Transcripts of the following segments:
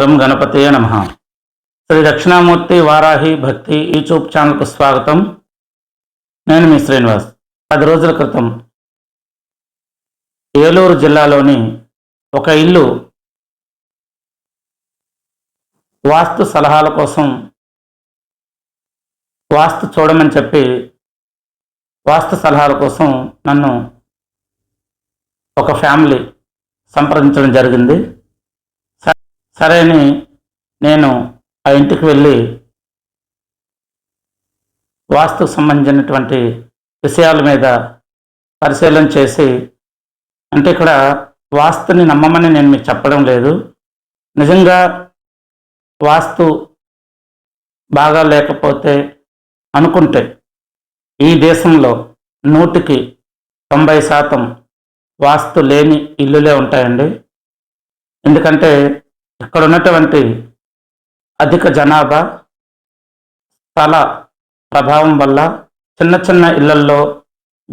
గం గణపతియే నమ. శ్రీ దక్షిణామూర్తి వారాహి భక్తి యూట్యూబ్ ఛానల్కు స్వాగతం. నేను మీ శ్రీనివాస్. పది రోజుల క్రితం ఏలూరు జిల్లాలోని ఒక ఇల్లు వాస్తు సలహాల కోసం వాస్తు చూడమని చెప్పి వాస్తు సలహాల కోసం నన్ను ఒక ఫ్యామిలీ సంప్రదించడం జరిగింది. సరే అని నేను ఆ ఇంటికి వెళ్ళి వాస్తుకు సంబంధించినటువంటి విషయాల మీద పరిశీలన చేసి అంటే ఇక్కడ వాస్తుని నమ్మమని నేను మీకు చెప్పడం లేదు. నిజంగా వాస్తు బాగా లేకపోతే అనుకుంటే ఈ దేశంలో నూటికి తొంభై శాతం వాస్తు లేని ఇల్లులే ఉంటాయండి. ఎందుకంటే ఇక్కడ ఉన్నటువంటి అధిక జనాభా స్థల ప్రభావం వల్ల చిన్న చిన్న ఇళ్ళల్లో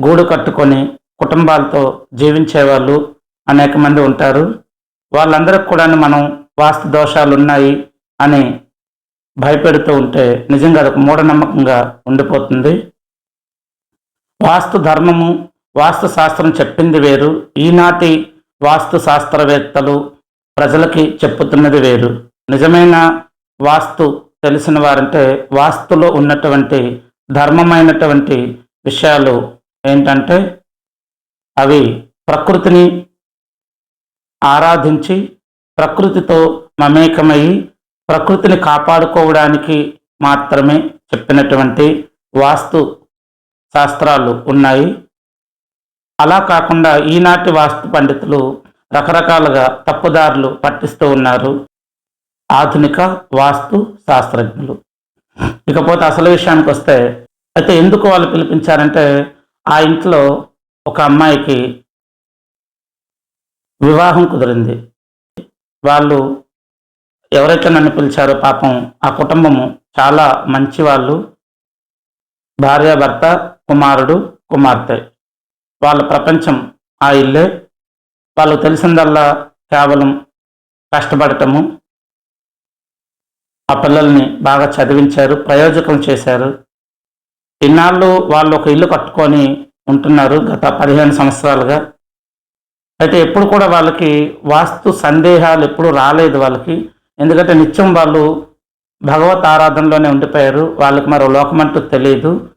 గూడు కట్టుకొని కుటుంబాలతో జీవించే వాళ్ళు అనేక మంది ఉంటారు. వాళ్ళందరికి కూడా మనం వాస్తు దోషాలు ఉన్నాయి అని భయపెడుతూ ఉంటే నిజంగా అదొక మూఢనమ్మకంగా ఉండిపోతుంది. వాస్తు ధర్మము వాస్తు శాస్త్రం చెప్పింది వేరు. ఈనాటి వాస్తు శాస్త్రవేత్తలు ప్రజలకి చెప్పుతున్నది వేరు. నిజమైన వాస్తు తెలిసిన వారంటే వాస్తులో ఉన్నటువంటి ధర్మమైనటువంటి విషయాలు ఏంటంటే అవి ప్రకృతిని ఆరాధించి ప్రకృతితో మమేకమయ్యి ప్రకృతిని కాపాడుకోవడానికి మాత్రమే చెప్పినటువంటి వాస్తు శాస్త్రాలు ఉన్నాయి. అలా కాకుండా ఈనాటి వాస్తు పండితులు రకరకాలుగా తప్పుదారులు పట్టిస్తూ ఉన్నారు. ఆధునిక వాస్తు శాస్త్రజ్ఞులు. ఇకపోతే అసలు విషయానికి వస్తే అయితే ఎందుకు వాళ్ళు పిలిపించారంటే ఆ ఇంట్లో ఒక అమ్మాయికి వివాహం కుదిరింది. వాళ్ళు ఎవరైతే నన్ను పిలిచారో పాపం ఆ కుటుంబము చాలా మంచి వాళ్ళు భార్యాభర్త కుమారుడు కుమార్తె. వాళ్ళ ప్రపంచం ఆ ఇల్లే. వాళ్ళు తెలిసిందల్లా కేవలం కష్టపడటము. ఆ పిల్లల్ని బాగా చదివించారు ప్రయోజకం చేశారు. ఇన్నాళ్ళు వాళ్ళు ఒక ఇల్లు కట్టుకొని ఉంటున్నారు గత పదిహేను సంవత్సరాలుగా. అయితే ఎప్పుడు కూడా వాళ్ళకి వాస్తు సందేహాలు ఎప్పుడు రాలేదు వాళ్ళకి. ఎందుకంటే నిత్యం వాళ్ళు భగవత్ ఆరాధనలోనే ఉండిపోయారు. వాళ్ళకి మరో లోకమంటూ తెలియదు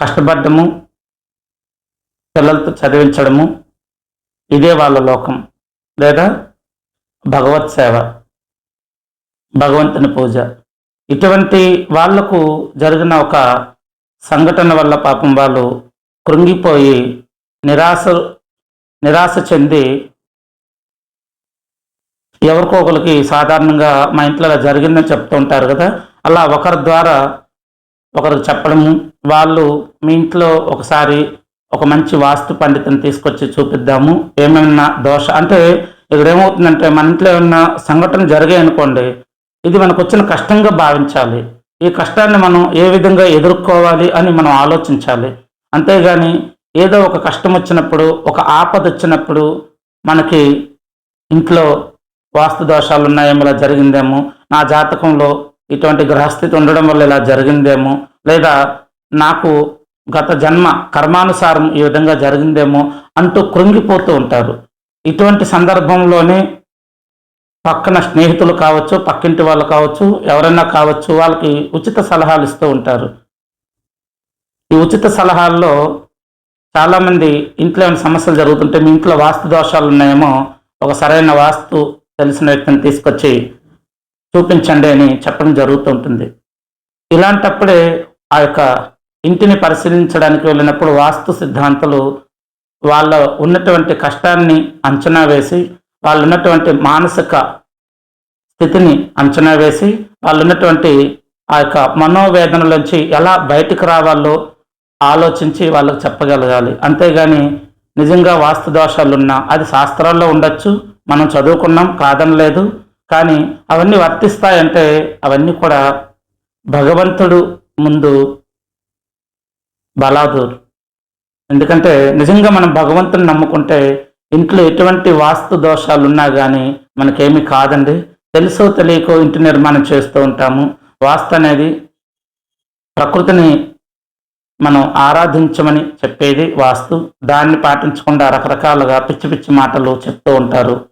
కష్టపడ్డము పిల్లలతో చదివించడము ఇదే వాళ్ళ లోకం. లేదా భగవత్ సేవ భగవంతుని పూజ. ఇటువంటి వాళ్ళకు జరిగిన ఒక సంఘటన వల్ల పాపం వాళ్ళు కృంగిపోయి నిరాశ నిరాశ చెంది ఎవరికో ఒకరికి సాధారణంగా మా ఇంట్లో అలా జరిగిందని చెప్తూ ఉంటారు కదా. అలా ఒకరి ద్వారా ఒకరికి చెప్పడము వాళ్ళు మీ ఇంట్లో ఒకసారి ఒక మంచి వాస్తు పండితుని తీసుకొచ్చి చూపిద్దాము. ఏమైనా దోష అంటే ఇక్కడ ఏమవుతుందంటే మన ఇంట్లో ఏమన్నా సంఘటన జరిగాయనుకోండి ఇది మనకు వచ్చిన కష్టంగా భావించాలి. ఈ కష్టాన్ని మనం ఏ విధంగా ఎదుర్కోవాలి అని మనం ఆలోచించాలి. అంతేగాని ఏదో ఒక కష్టం వచ్చినప్పుడు ఒక ఆపద వచ్చినప్పుడు మనకి ఇంట్లో వాస్తు దోషాలు ఉన్నాయేమో ఇలా జరిగిందేమో నా జాతకంలో ఇటువంటి గ్రహస్థితి ఉండడం వల్ల ఇలా జరిగిందేమో లేదా నాకు గత జన్మ కర్మానుసారం ఈ విధంగా జరిగిందేమో అంటూ కృంగిపోతూ ఉంటారు. ఇటువంటి సందర్భంలోనే పక్కన స్నేహితులు కావచ్చు పక్కింటి వాళ్ళు కావచ్చు ఎవరైనా కావచ్చు వాళ్ళకి ఉచిత సలహాలు ఇస్తూ ఉంటారు. ఈ ఉచిత సలహాల్లో చాలామంది ఇంట్లో ఏమైనా సమస్యలు జరుగుతుంటే మీ ఇంట్లో వాస్తు దోషాలు ఉన్నాయేమో ఒక సరైన వాస్తు తెలిసిన వ్యక్తిని తీసుకొచ్చి చూపించండి అని చెప్పడం జరుగుతూ ఉంటుంది. ఇలాంటప్పుడే ఆ యొక్క ఇంటిని పరిశీలించడానికి వెళ్ళినప్పుడు వాస్తు సిద్ధాంతులు వాళ్ళ ఉన్నటువంటి కష్టాన్ని అంచనా వేసి వాళ్ళు ఉన్నటువంటి మానసిక స్థితిని అంచనా వేసి వాళ్ళు ఉన్నటువంటి ఆ యొక్క మనోవేదనలోంచి ఎలా బయటకు రావాలో ఆలోచించి వాళ్ళకు చెప్పగలగాలి. అంతేగాని నిజంగా వాస్తు దోషాలు ఉన్నా అది శాస్త్రాల్లో ఉండొచ్చు మనం చదువుకున్నాం కాదనలేదు కానీ అవన్నీ వర్తిస్తాయంటే అవన్నీ కూడా భగవంతుడు ముందు బలాదూర్. ఎందుకంటే నిజంగా మనం భగవంతుని నమ్ముకుంటే ఇంట్లో ఎటువంటి వాస్తు దోషాలు ఉన్నా కానీ మనకేమీ కాదండి. తెలుసో తెలియకో ఇంటి నిర్మాణం చేస్తూ ఉంటాము. వాస్తు అనేది ప్రకృతిని మనం ఆరాధించమని చెప్పేది వాస్తు. దాన్ని పాటించకుండా రకరకాలుగా పిచ్చి పిచ్చి మాటలు చెప్తూ ఉంటారు.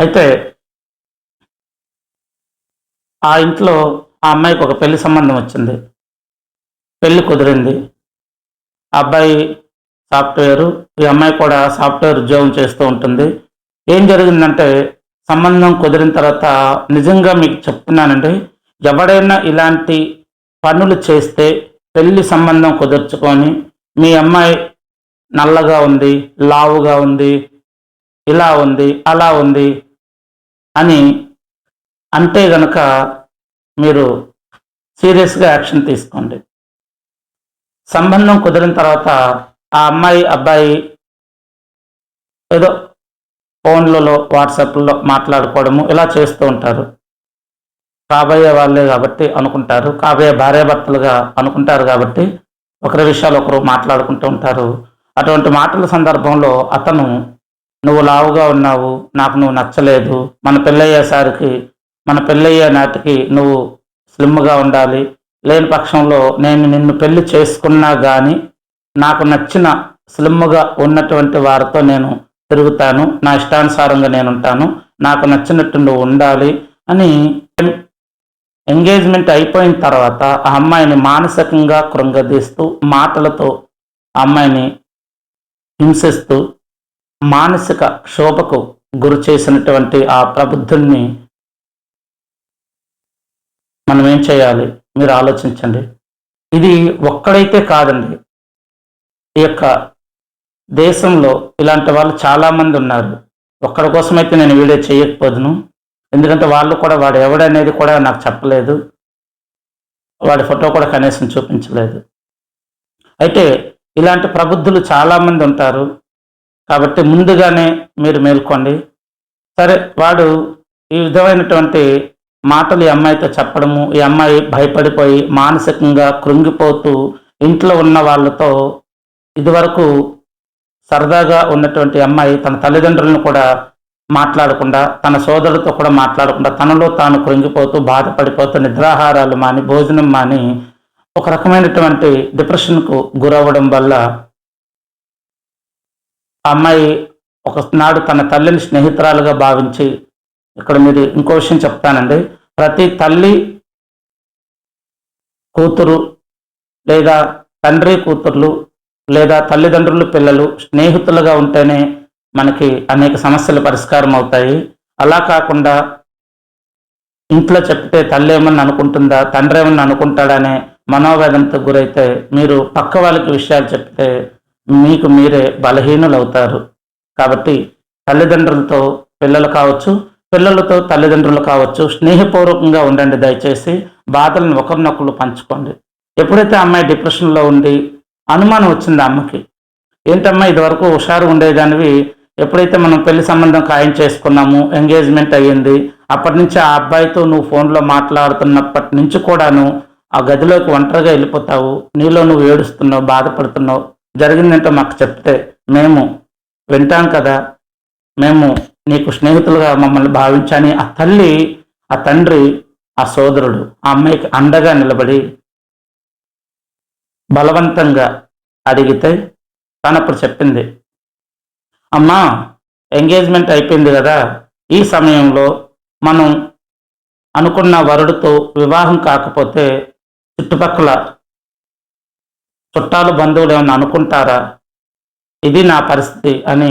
అయితే ఆ ఇంట్లో ఆ అమ్మాయికి ఒక పెళ్ళి సంబంధం వచ్చింది. పెళ్ళి కుదిరింది. అబ్బాయి సాఫ్ట్వేరు ఈ అమ్మాయి కూడా సాఫ్ట్వేర్ ఉద్యోగం చేస్తూ ఉంటుంది. ఏం జరిగిందంటే సంబంధం కుదిరిన తర్వాత నిజంగా మీకు చెప్తున్నానండి ఎవడైనా ఇలాంటి పనులు చేస్తే పెళ్ళి సంబంధం కుదుర్చుకొని మీ అమ్మాయి నల్లగా ఉంది లావుగా ఉంది ఇలా ఉంది అలా ఉంది అని అంటే గనక మీరు సీరియస్గా యాక్షన్ తీసుకోండి. సంబంధం కుదిరిన తర్వాత ఆ అమ్మాయి అబ్బాయి ఏదో ఫోన్లలో వాట్సాప్లో మాట్లాడుకోవడము ఇలా చేస్తూ ఉంటారు. కాబోయే వాళ్ళే కాబట్టి అనుకుంటారు. కాబోయే భార్యాభర్తలుగా అనుకుంటారు కాబట్టి ఒకరి విషయాలు ఒకరు మాట్లాడుకుంటూ ఉంటారు. అటువంటి మాటల సందర్భంలో అతను నువ్వు లావుగా ఉన్నావు నాకు నువ్వు నచ్చలేదు. మన పెళ్ళయ్యేసరికి మన పెళ్ళయ్యే నాటికి నువ్వు స్లిమ్గా ఉండాలి. లేని పక్షంలో నేను నిన్ను పెళ్ళి చేసుకున్నా కానీ నాకు నచ్చిన స్లిమ్గా ఉన్నటువంటి వారితో నేను తిరుగుతాను. నా ఇష్టానుసారంగా నేను ఉంటాను నాకు నచ్చినట్టు నువ్వు ఉండాలి అని ఎంగేజ్మెంట్ అయిపోయిన తర్వాత ఆ అమ్మాయిని మానసికంగా కృంగదీస్తూ మాటలతో అమ్మాయిని హింసిస్తూ మానసిక క్షోభకు గురి చేసినటువంటి ఆ ప్రబుద్ధుల్ని మనం ఏం చేయాలి? మీరు ఆలోచించండి. ఇది ఒక్కడైతే కాదండి. ఈ యొక్క దేశంలో ఇలాంటి వాళ్ళు చాలామంది ఉన్నారు. ఒక్కడి కోసమైతే నేను వీడియో చేయకపోదును. ఎందుకంటే వాళ్ళు కూడా వాడు ఎవడనేది కూడా నాకు చెప్పలేదు. వాడి ఫోటో కూడా కనీసం చూపించలేదు. అయితే ఇలాంటి ప్రబుద్ధులు చాలామంది ఉంటారు. కాబట్టి ముందుగానే మీరు మేల్కోండి. సరే వాడు ఈ విధమైనటువంటి మాటలు ఈ అమ్మాయితో చెప్పడము ఈ అమ్మాయి భయపడిపోయి మానసికంగా కృంగిపోతూ ఇంట్లో ఉన్న వాళ్ళతో ఇదివరకు సరదాగా ఉన్నటువంటి అమ్మాయి తన తల్లిదండ్రులను కూడా మాట్లాడకుండా తన సోదరులతో కూడా మాట్లాడకుండా తనలో తాను కృంగిపోతూ బాధపడిపోతూ నిద్రాహారాలు మాని భోజనం మాని ఒక రకమైనటువంటి డిప్రెషన్కు గురవ్వడం వల్ల ఆ అమ్మాయి ఒకనాడు తన తల్లిని స్నేహితురాలుగా భావించి ఇక్కడ మీరు ఇంకో విషయం చెప్తానండి. ప్రతి తల్లి కూతురు లేదా తండ్రి కూతుర్లు లేదా తల్లిదండ్రులు పిల్లలు స్నేహితులుగా ఉంటేనే మనకి అనేక సమస్యలు పరిష్కారం అవుతాయి. అలా కాకుండా ఇంట్లో చెప్తే తల్లి ఏమన్నా అనుకుంటుందా తండ్రి ఏమన్నా అనుకుంటాడనే మనోవేదనతో గురైతే మీరు పక్క వాళ్ళకి విషయాలు చెప్తే మీకు మీరే బలహీనులు అవుతారు కాబట్టి తల్లిదండ్రులతో పిల్లలు కావచ్చు పిల్లలతో తల్లిదండ్రులు కావచ్చు స్నేహపూర్వకంగా ఉండండి దయచేసి. బాధలను ఒకరినొకరు పంచుకోండి. ఎప్పుడైతే అమ్మాయి డిప్రెషన్లో ఉండి అనుమానం వచ్చింది అమ్మకి ఏంటమ్మా ఇదివరకు హుషారు ఉండేదానివి ఎప్పుడైతే మనం పెళ్ళి సంబంధం ఖాయం చేసుకున్నాము ఎంగేజ్మెంట్ అయ్యింది అప్పటి నుంచి ఆ అబ్బాయితో నువ్వు ఫోన్లో మాట్లాడుతున్నప్పటి నుంచి కూడాను ఆ గదిలోకి ఒంటరిగా వెళ్ళిపోతావు నీలో నువ్వు ఏడుస్తున్నావు బాధపడుతున్నావు. జరిగిందంటే మాకు చెప్తే మేము వింటాం కదా మేము నీకు స్నేహితులుగా మమ్మల్ని భావించని ఆ తల్లి ఆ తండ్రి ఆ సోదరుడు ఆ అమ్మాయికి అండగా నిలబడి బలవంతంగా అడిగితే తనప్పుడు చెప్పింది అమ్మా ఎంగేజ్మెంట్ అయిపోయింది కదా ఈ సమయంలో మనం అనుకున్న వరుడితో వివాహం కాకపోతే చుట్టుపక్కల చుట్టాలు బంధువులు ఏమైనా అనుకుంటారా? ఇది నా పరిస్థితి అని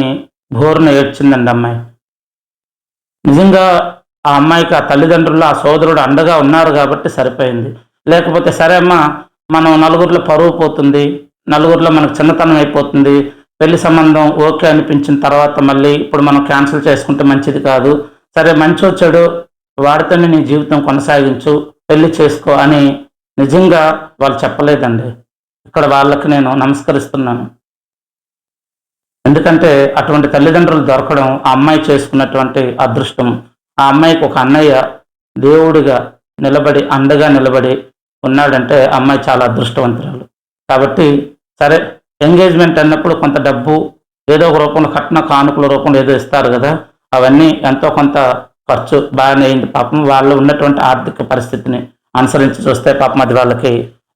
భోరున ఏడ్చిందండి అమ్మాయి. నిజంగా ఆ అమ్మాయికి ఆ తల్లిదండ్రులు ఆ సోదరుడు అండగా ఉన్నారు కాబట్టి సరిపోయింది. లేకపోతే సరే అమ్మా మనం నలుగురిలో పరువు పోతుంది నలుగురిలో మనకు చిన్నతనం అయిపోతుంది పెళ్ళి సంబంధం ఓకే అనిపించిన తర్వాత మళ్ళీ ఇప్పుడు మనం క్యాన్సిల్ చేసుకుంటే మంచిది కాదు. సరే మంచి వచ్చాడు వాడితోనే నీ జీవితం కొనసాగించు పెళ్ళి చేసుకో అని నిజంగా వాళ్ళు చెప్పలేదండి. ఇక్కడ వాళ్ళకి నేను నమస్కరిస్తున్నాను. ఎందుకంటే అటువంటి తల్లిదండ్రులు దొరకడం ఆ అమ్మాయి చేసుకున్నటువంటి అదృష్టం ఆ అమ్మాయికి ఒక అన్నయ్య దేవుడిగా నిలబడి అండగా నిలబడి ఉన్నాడంటే అమ్మాయి చాలా అదృష్టవంతురాలు. కాబట్టి సరే ఎంగేజ్మెంట్ అన్నప్పుడు కొంత డబ్బు ఏదో ఒక రూపంలో కట్న కానుకల రూపంలో ఏదో ఇస్తారు కదా అవన్నీ ఎంతో కొంత ఖర్చు బాగానే అయింది పాపం. వాళ్ళు ఉన్నటువంటి ఆర్థిక పరిస్థితిని అనుసరించి చూస్తే పాపం అది వాళ్ళకి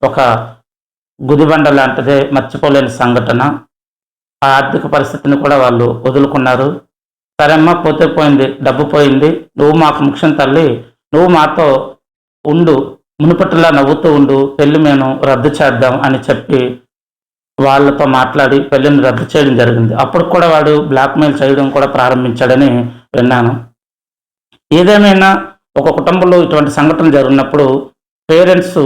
ఒక గుదిబండ లాంటిదే మర్చిపోలేని సంఘటన. ఆ ఆర్థిక పరిస్థితిని కూడా వాళ్ళు వదులుకున్నారు. సరే పోతే పోయింది డబ్బు పోయింది నువ్వు మాకు ముఖ్యం తల్లి నువ్వు మాతో ఉండు మునుపటిలా నవ్వుతూ ఉండు పెళ్ళి మేము రద్దు చేద్దాం అని చెప్పి వాళ్ళతో మాట్లాడి పెళ్ళిని రద్దు చేయడం జరిగింది. అప్పుడు కూడా వాడు బ్లాక్మెయిల్ చేయడం కూడా ప్రారంభించాడని విన్నాను. ఏదేమైనా ఒక కుటుంబంలో ఇటువంటి సంఘటన జరిగినప్పుడు పేరెంట్స్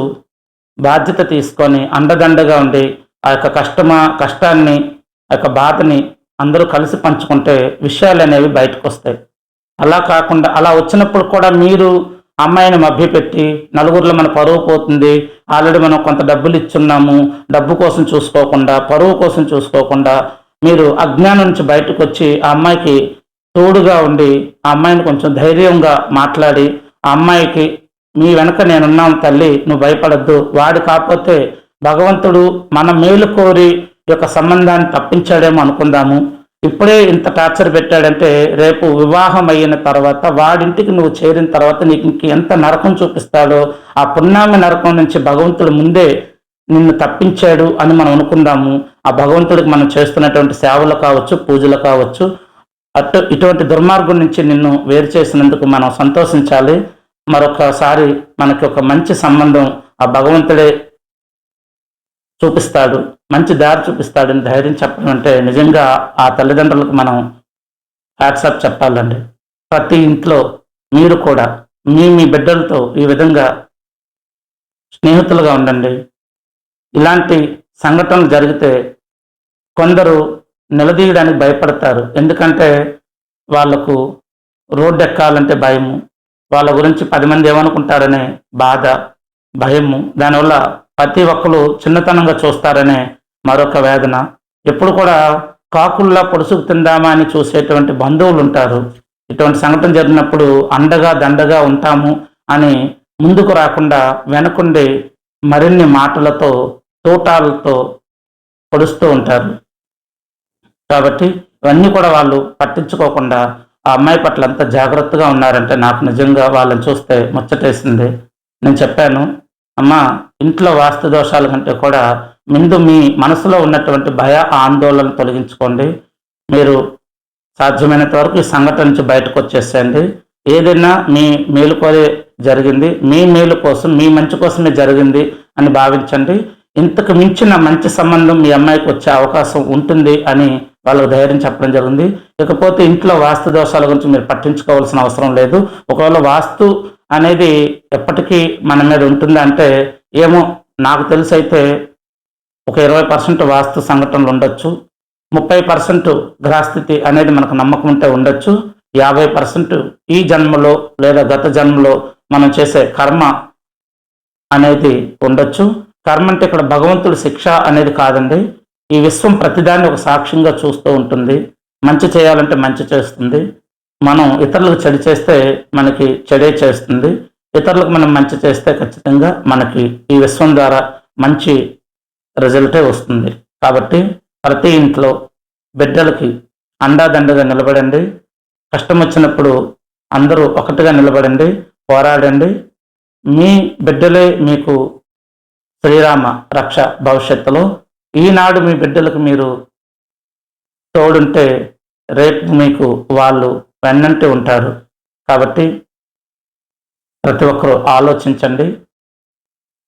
బాధ్యత తీసుకొని అండదండగా ఉండి ఆ యొక్క కష్టమా కష్టాన్ని ఆ యొక్క బాధని అందరూ కలిసి పంచుకుంటే విషయాలు అనేవి బయటకు వస్తాయి అలా కాకుండా అలా వచ్చినప్పుడు కూడా మీరు అమ్మాయిని మభ్యపెట్టి నలుగురిలో మన పరువు పోతుంది. ఆల్రెడీ మనం కొంత డబ్బులు ఇచ్చున్నాము డబ్బు కోసం చూసుకోకుండా పరువు కోసం చూసుకోకుండా మీరు అజ్ఞానం నుంచి బయటకు వచ్చి ఆ అమ్మాయికి తోడుగా ఉండి ఆ అమ్మాయిని కొంచెం ధైర్యంగా మాట్లాడి ఆ అమ్మాయికి మీ వెనక నేనున్నాను తల్లి నువ్వు భయపడద్దు వాడు కాకపోతే భగవంతుడు మన మేలు కోరి యొక్క సంబంధాన్ని తప్పించాడేమో అనుకుందాము. ఇప్పుడే ఇంత టార్చర్ పెట్టాడంటే రేపు వివాహం అయిన తర్వాత వాడింటికి నువ్వు చేరిన తర్వాత నీకు ఇంక ఎంత నరకం చూపిస్తాడో ఆ పున్నామి నరకం నుంచి భగవంతుడు ముందే నిన్ను తప్పించాడు అని మనం అనుకుందాము. ఆ భగవంతుడికి మనం చేస్తున్నటువంటి సేవలు కావచ్చు పూజలు కావచ్చు అటు ఇటువంటి దుర్మార్గం నుంచి నిన్ను వేరు చేసినందుకు మనం సంతోషించాలి. మరొకసారి మనకి ఒక మంచి సంబంధం ఆ భగవంతుడే చూపిస్తాడు. మంచి దారి చూపిస్తాడని ధైర్యం చెప్పడం అంటే నిజంగా ఆ తల్లిదండ్రులకు మనం హ్యాట్సాప్ చెప్పాలండి. ప్రతి ఇంట్లో మీరు కూడా మీ మీ బిడ్డలతో ఈ విధంగా స్నేహితులుగా ఉండండి. ఇలాంటి సంఘటనలు జరిగితే కొందరు నిలదీయడానికి భయపడతారు. ఎందుకంటే వాళ్ళకు రోడ్డు ఎక్కాలంటే భయము వాళ్ళ గురించి పది మంది ఏమనుకుంటారనే బాధ భయము. దానివల్ల ప్రతి ఒక్కరు చిన్నతనంగా చూస్తారనే మరొక వేదన. ఎప్పుడు కూడా కాకుల్లా పొడుసుకు తిందామా అని చూసేటువంటి బంధువులు ఉంటారు. ఇటువంటి సంఘటన జరిగినప్పుడు అండగా దండగా ఉంటాము అని ముందుకు రాకుండా వెనకుండి మరిన్ని మాటలతో తూటాలతో పొడుస్తూ ఉంటారు. కాబట్టి ఇవన్నీ కూడా వాళ్ళు పట్టించుకోకుండా ఆ అమ్మాయి పట్ల అంత జాగ్రత్తగా ఉన్నారంటే నాకు నిజంగా వాళ్ళని చూస్తే ముచ్చటేసింది. నేను చెప్పాను అమ్మ ఇంట్లో వాస్తు దోషాల కంటే కూడా ముందు మీ మనసులో ఉన్నటువంటి భయ ఆందోళన తొలగించుకోండి. మీరు సాధ్యమైనంత వరకు ఈ సంఘటన నుంచి బయటకు వచ్చేసేయండి. ఏదైనా మీ మేలు కోరే జరిగింది మీ మేలు కోసం మీ మంచి కోసమే జరిగింది అని భావించండి. ఇంతకు మించిన మంచి సంబంధం మీ అమ్మాయికి వచ్చే అవకాశం ఉంటుంది అని వాళ్ళకు ధైర్యం చెప్పడం జరిగింది ఇకపోతే ఇంట్లో వాస్తు దోషాల గురించి మీరు పట్టించుకోవాల్సిన అవసరం లేదు. ఒకవేళ వాస్తు అనేది ఎప్పటికీ మన మీద ఉంటుందా అంటే ఏమో నాకు తెలిసి అయితే ఒక ఇరవై పర్సెంట్ వాస్తు సంఘటనలు ఉండొచ్చు. ముప్పై పర్సెంట్ గ్రహస్థితి అనేది మనకు నమ్మకం ఉంటే ఉండొచ్చు. యాభై పర్సెంట్ ఈ జన్మలో లేదా గత జన్మలో మనం చేసే కర్మ అనేది ఉండొచ్చు. కర్మ అంటే ఇక్కడ భగవంతుడి శిక్ష అనేది కాదండి. ఈ విశ్వం ప్రతిదాన్ని ఒక సాక్ష్యంగా చూస్తూ ఉంటుంది. మంచి చేయాలంటే మంచి చేస్తుంది. మనం ఇతరులకు చెడు చేస్తే మనకి చెడే చేస్తుంది. ఇతరులకు మనం మంచి చేస్తే ఖచ్చితంగా మనకి ఈ విశ్వం ద్వారా మంచి రిజల్టే వస్తుంది. కాబట్టి ప్రతి ఇంట్లో బిడ్డలకి అండాదండగా నిలబడండి. కష్టం వచ్చినప్పుడు అందరూ ఒకటిగా నిలబడండి పోరాడండి. మీ బిడ్డలే మీకు శ్రీరామ రక్ష భవిష్యత్తులో. ఈనాడు మీ బిడ్డలకు మీరు తోడుంటే రేపు మీకు వాళ్ళు వెన్నంటే ఉంటారు. కాబట్టి ప్రతి ఒక్కరూ ఆలోచించండి.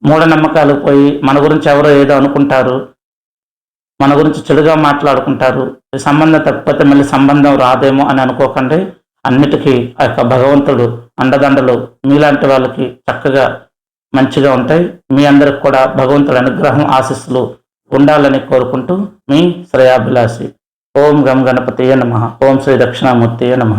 మూఢనమ్మకాలు పోయి మన గురించి ఎవరో ఏదో అనుకుంటారు మన గురించి చెడుగా మాట్లాడుకుంటారు సంబంధం తప్పిపోతే మళ్ళీ సంబంధం రాదేమో అని అనుకోకండి. అన్నిటికీ ఆ యొక్క భగవంతుడు అండదండలు మీలాంటి వాళ్ళకి చక్కగా మంచిగా ఉంటాయి. మీ అందరికి కూడా భగవంతుడి అనుగ్రహం ఆశీస్సులు ఉండాలని కోరుకుంటూ మీ శ్రేయాభిలాషి. ఓం గం గణపతియ నమ. ఓం శ్రీ దక్షిణామూర్తియ నమ.